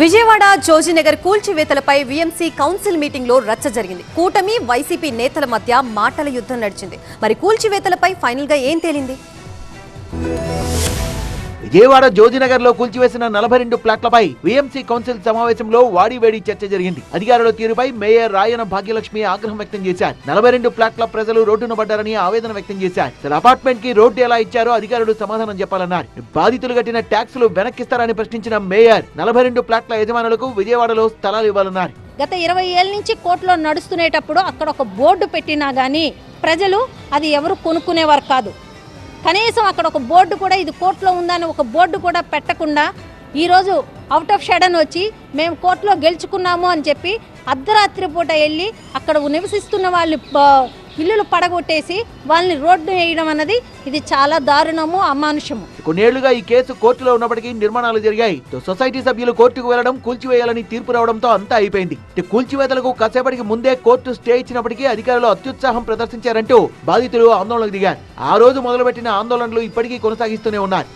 విజయవాడ జోజినగర్ కూల్చివేతలపై VMC council మీటింగ్లో రచ్చ జరిగింది. కూటమి వైసీపీ నేతల మధ్య మాటల యుద్ధం నడిచింది. మరి కూల్చివేతలపై ఫైనల్గా ఏం తేలింది? విజయవాడ జోజినగర్లో కూల్చివేసిన నలభై రెండు ప్లాట్లపై వీఎంసీ కౌన్సిల్ సమావేశంలో వాడివేడి చర్చ జరిగింది. అధికారుల తీరుపై మేయర్ రాయన భాగ్యలక్ష్మి ఆగ్రహం వ్యక్తం చేశారు. నలభై రెండు ప్లాట్ల ప్రజలు రోడ్డున పడ్డారని ఆవేదన వ్యక్తం చేశారు. అసలు అపార్ట్మెంట్కి రోడ్డు ఎలా ఇచ్చారో అధికారులు సమాధానం చెప్పాలన్నారు. బాధితులు కట్టిన ట్యాక్సులు వెనక్కిస్తారని ప్రశ్నించిన మేయర్ నలభై రెండు ప్లాట్ల యజమానులకు విజయవాడలో స్థలాలు ఇవ్వాలన్నారు. గత ఇరవై ఏళ్ళ నుంచి కోర్టులో నడుస్తునేటప్పుడు అక్కడ ఒక బోర్డు పెట్టినా కానీ ప్రజలు అది ఎవరు కొనుక్కునేవారు కాదు. కనీసం అక్కడ ఒక బోర్డు కూడా ఇది కోర్టులో ఉందని ఒక బోర్డు కూడా పెట్టకుండా ఈరోజు అవుట్ ఆఫ్ షడన్ వచ్చి మేము కోర్టులో గెలుచుకున్నాము అని చెప్పి అర్ధరాత్రి పూట వెళ్ళి అక్కడ నివసిస్తున్న వాళ్ళు ఇల్లులు పడగొట్టేసి వాళ్ళని రోడ్డు వేయడం అన్నది ఇది చాలా దారుణము అమానుషము. కొన్నేళ్ళుగా ఈ కేసు కోర్టులో ఉన్నప్పటికీ నిర్మాణాలు జరిగాయి. సొసైటీ సభ్యులు కోర్టుకు వెళ్ళడం కూల్చివేయాలని తీర్పు రావడంతో అంతా అయిపోయింది. కూల్చివేతలకు కాసేపటికి ముందే కోర్టు స్టే ఇచ్చినప్పటికీ అధికారులు అత్యుత్సాహం ప్రదర్శించారంటూ బాధితులు ఆందోళనకు దిగారు. ఆ రోజు మొదలుపెట్టిన ఆందోళనలు ఇప్పటికీ కొనసాగిస్తూనే ఉన్నారు.